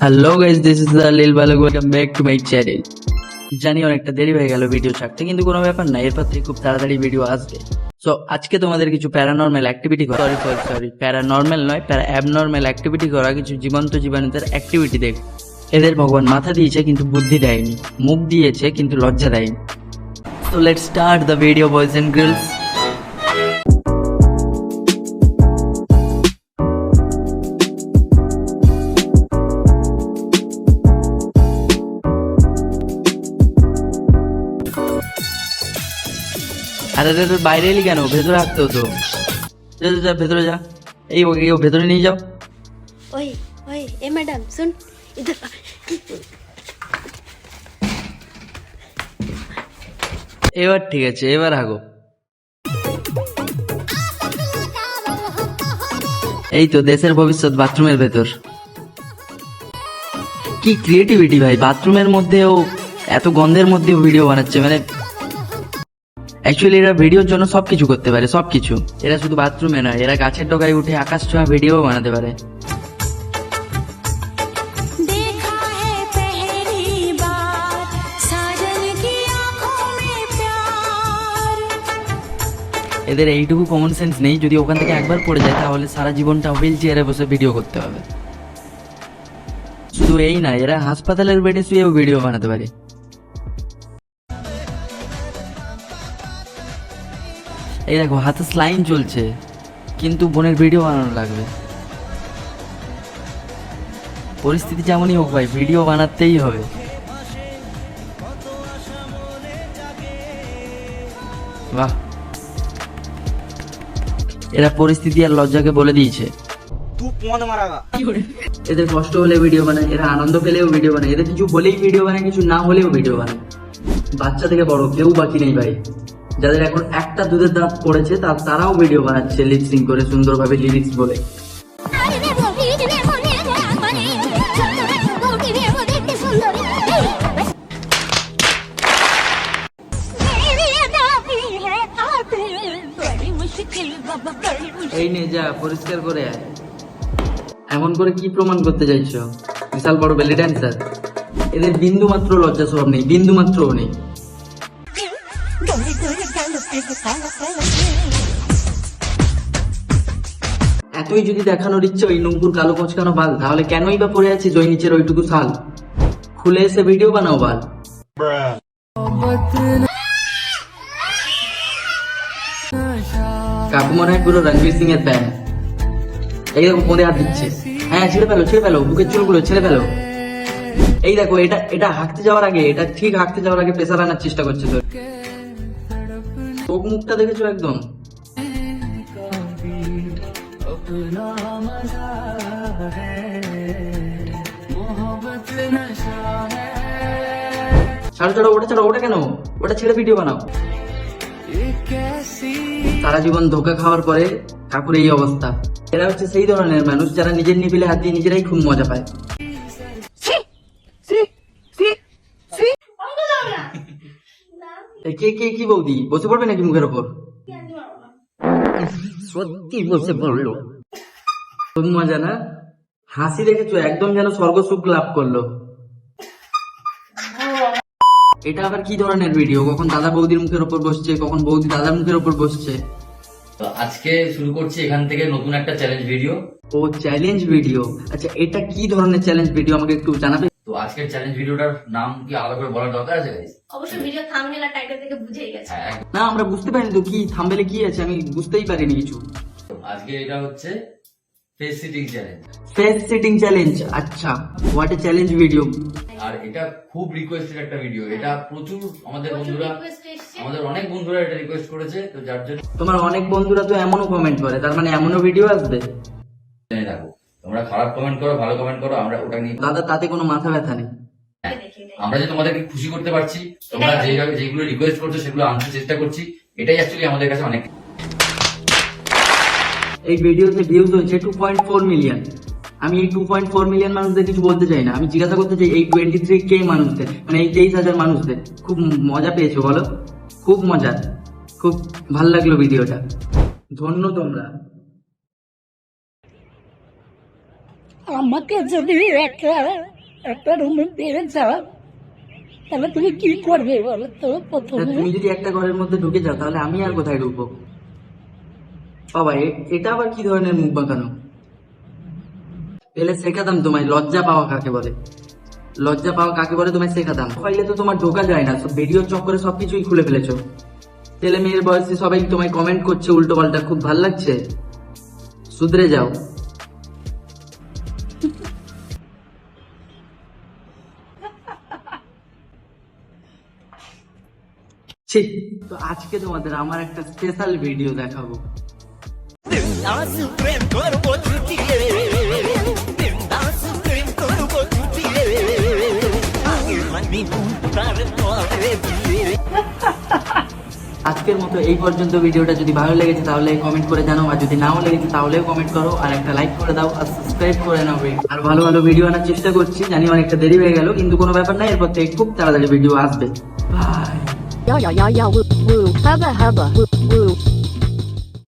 Hello guys this is the lil Balak welcome back to my channel জানি অনেকটা দেরি হয়ে গেল ভিডিও ছাড়তে, কিন্তু কোনো ব্যাপার না, এরপর থেকে খুব তাড়াতাড়ি ভিডিও আসবে। সো আজকে তোমাদের কিছু প্যারানর্মাল অ্যাক্টিভিটি করা সরি সরি সরি প্যারানর্মাল নয় প্যারা অ্যাবনর্মাল অ্যাক্টিভিটি করা কিছু জীবন্ত জীবাণুদের অ্যাক্টিভিটি দেখ। এদের ভগবান মাথা দিয়েছে, কিন্তু বুদ্ধি দেয়নি। মুখ দিয়েছে, কিন্তু লজ্জা দেয়নি। So let start the video boys and girls আরে আরে আরে, বাইরে এলি কেন ভেতরে আসতে হতো যা যা, যা ভেতরে যা এই ও- এই ও ভেতরে নিয়ে যাও ओए ओए ए मैडम सुन इधर आ। এবার ঠিক আছে এবার হাগো এই তো দেশের ভবিষ্যৎ বাথরুমের ভেতর কি ক্রিয়েটিভিটি ভাই বাথরুমের মধ্যেও এত গন্ধের মধ্যেও ভিডিও বানাচ্ছে মানে অ্যাকচুয়ালি এরা ভিডিওর জন্য সব কিছু করতে পারে সব কিছু এরা শুধু বাথরুমে নয় এরা গাছের ডগায় উঠে আকাশ ছোঁয়া ভিডিও বানাতে পারে। এদের এইটুকু কমন সেন্স নেই যদি ওখান থেকে একবার পড়ে যায় তাহলে সারা জীবনটা হুইল চেয়ারে বসে ভিডিও করতে হবে। শুধু এই না এরা হাসপাতালের বেডে শুয়েও ভিডিও বানাতে পারে। এই দেখো হাতে স্লাইন চলছে কিন্তু বোনের ভিডিও বানানো লাগবে। পরিস্থিতি যেমনই হোক ভাই ভিডিও বানাতেই হবে। বাহ। এরা পরিস্থিতি আর লজ্জাকে বলে দিয়েছে। এদের কষ্ট হলে ভিডিও বানায় এরা আনন্দ পেলেও ভিডিও বানায়। এদের কিছু বলেই ভিডিও বানায় কিছু না হলেও ভিডিও বানায়। বাচ্চা থেকে বড় কেউ বাকি নেই ভাই। যাদের এখন একটা দুধের দাঁত পড়েছে তার তারাও ভিডিও বানাচ্ছে লিপসিং করে সুন্দরভাবে লিরিক্স বলে। এই নে, যা, পরিষ্কার করে এমন করে কি প্রমাণ করতে চাইছো? বিশাল বড় বেলি ড্যান্সার এদের বিন্দু মাত্র লজ্জা সব নেই বিন্দু মাত্রও নেই। এতই যদি দেখানোর ইচ্ছে ওই নুপুর কালো কোচকানো বাল, তাহলে কেনই বা পড়ে আছে ওই নিচের ওইটুকু শাল? খুলে এসে ভিডিও বানাও বাল। কাকু মনে হয় পুরো রণবীর সিং এর ফ্যান এই দেখো কোঁদে হাত দিচ্ছে। হ্যাঁ ছেড়ে ফেলো ছেড়ে ফেলো, বুকের চুলগুলো ছেড়ে ফেলো। এই দেখো, এটা এটা হাঁকতে যাওয়ার আগে, এটা ঠিক হাঁকতে যাওয়ার আগে প্রেসার আনার চেষ্টা করছে তো চোখ মুখটা দেখেছ একদম? ওটা ছাড়ো, ওটা কেন? ওটা ছেড়ে ভিডিও বানাও। সারা জীবন ধোকা খাওয়ার পরে ঠাকুর এই অবস্থা। এরা হচ্ছে সেই ধরনের মানুষ যারা নিজের নিবিলে হাত দিয়ে নিজেরাই খুব মজা পায় এই কে কে কি বৌদি? বসে পড়বে নাকি মুখের ওপর? সত্যি বসে পড়ল। খুব মজা না? হাসি দেখেছ? একদম যেন স্বর্গ সুখ লাভ করল। এটা আবার কি ধরনের ভিডিও কখন দাদা বৌদির মুখের ওপর বসছে? কখন বৌদি দাদার মুখের ওপর বসছে? তো আজকে শুরু করছি এখান থেকে নতুন একটা চ্যালেঞ্জ ভিডিও ও চ্যালেঞ্জ ভিডিও আচ্ছা এটা কি ধরনের চ্যালেঞ্জ ভিডিও আমাকে একটু জানাবে? আজকের চ্যালেঞ্জ ভিডিওটার নাম কি আলাদা করে বলার দরকার আছে guys? অবশ্য ভিডিও থাম্বনেল আর টাইটেল থেকে বুঝেই গেছে। হ্যাঁ না আমরা বুঝতে পারিনি তো কি থাম্বেলে কি আছে আমি বুঝতেই পারিনি কিছু। আজকে এটা হচ্ছে face sitting challenge face sitting challenge আচ্ছা হোয়াট এ চ্যালেঞ্জ ভিডিও আর এটা খুব রিকোয়েস্টেড একটা ভিডিও এটা প্রচুর আমাদের বন্ধুরা আমাদের অনেক বন্ধুরা এটা রিকোয়েস্ট করেছে তো যার জন্য তোমার অনেক বন্ধুরা তো এমনও কমেন্ট করে তার মানে এমনও ভিডিও আসবে। জেনে রাখো। তোমরা খারাপ কমেন্ট করো ভালো কমেন্ট করো আমরা ওটা নিয়ে দাদা তাতে কোনো মাথা ব্যথা নেই। আমরা যে তোমাদেরকে খুশি করতে পারছি তোমরা যেভাবে যেগুলো রিকোয়েস্ট করছ সেগুলো আনতে চেষ্টা করছি। এটাই অ্যাকচুয়ালি আমাদের কাছে অনেক এই ভিডিওতে ভিউজ হয়েছে টু পয়েন্ট ফোর মিলিয়ন আমি এই টু পয়েন্ট ফোর মিলিয়ন মানুষদের কিছু বলতে চাই না। আমি জিজ্ঞাসা করতে চাই এই টোয়েন্টি থ্রি কে মানুষদের মানে এই তেইশ হাজার মানুষদের খুব মজা পেয়েছ বলো? খুব মজা। খুব ভালো লাগল ভিডিওটা ধন্য তোমরা। আমাকে যদি একটা একটা রুমে পেয়ে যাও, তাহলে তুমি কি করবে বলো তো প্রথমে? তুমি যদি একটা ঘরের মধ্যে ঢুকে যাও, তাহলে আমি আর কোথায় ঢুকবো? বাবা এটা আবার কি ধরনের মুখ বাঁকানো? পেলে শেখাতাম তোমায়, লজ্জা পাওয়া কাকে বলে? লজ্জা পাওয়া কাকে বলে তোমায় শেখাতাম? ফাইলে তো তোমার ঢোকা যায় না ভিডিও চক্করে সবকিছুই খুলে ফেলেছো। ছেলে মেয়ের বয়সে সবাই তোমায় কমেন্ট করছে উল্টো পাল্টা খুব ভালো লাগছে। সুধরে যাও। তো আজকে তোমাদের আমার একটা স্পেশাল ভিডিও দেখাবো। আজকের মতো এই পর্যন্ত ভিডিওটা যদি ভালো লেগেছে, তাহলে কমেন্ট করে জানাও, আর যদি নাও লেগেছে, তাহলেও কমেন্ট করো, আর একটা লাইক করে দাও, আর সাবস্ক্রাইব করে নাও আর ভালো ভালো ভিডিও আনার চেষ্টা করছি, জানি অনেকটা দেরি হয়ে গেল, কিন্তু কোনো ব্যাপার না, এরপর থেকে খুব তাড়াতাড়ি ভিডিও আসবে। Bye Ya ya ya ya woo woo hubba hubba woo.